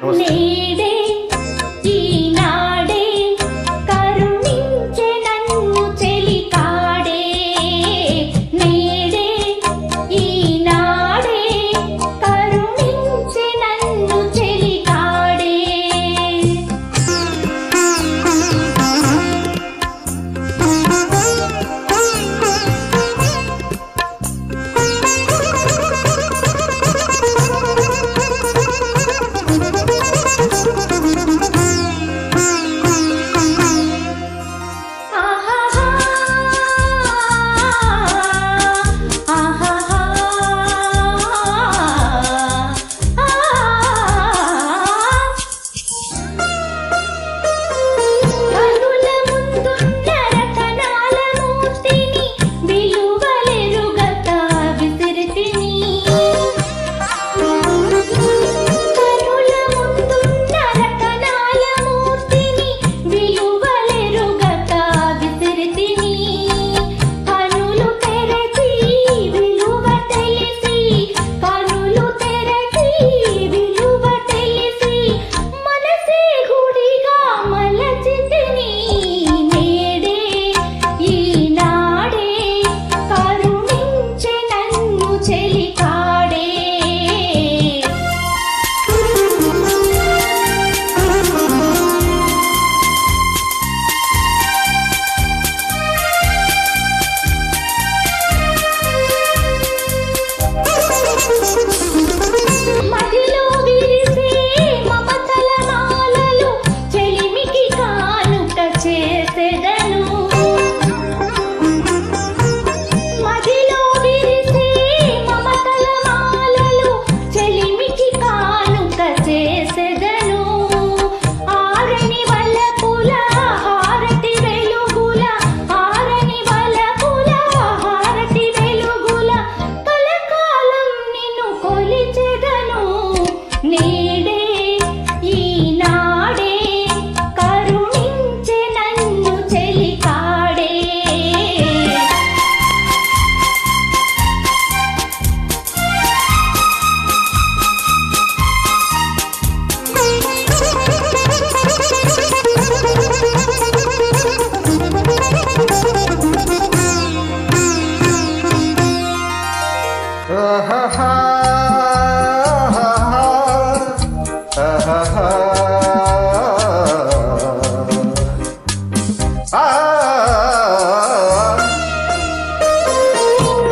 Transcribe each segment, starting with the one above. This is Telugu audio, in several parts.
Namaste.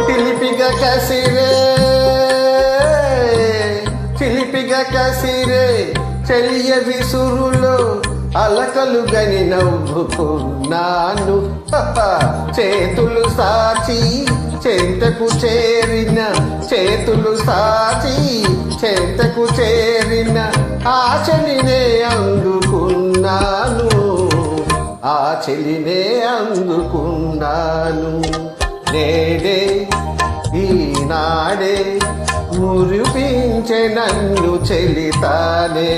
చిలిపిగా కసిరే చిలిపిగా కసిరే చెలియ విసురులో అలకలు గని నవ్వుకున్నాను చేతులు సాచి చెంతకు చేరిన చేతులు సాచి చెంతకు చేరిన ఆశని అందుకున్నాను. చెలినే అందుకున్నాను. నేడే ఈనాడే మురిపించే నన్ను చెలితానే.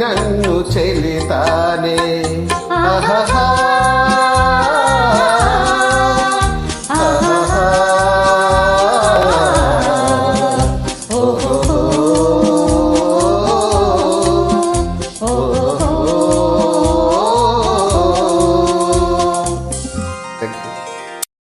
నన్ను చెలితానే. ఆహా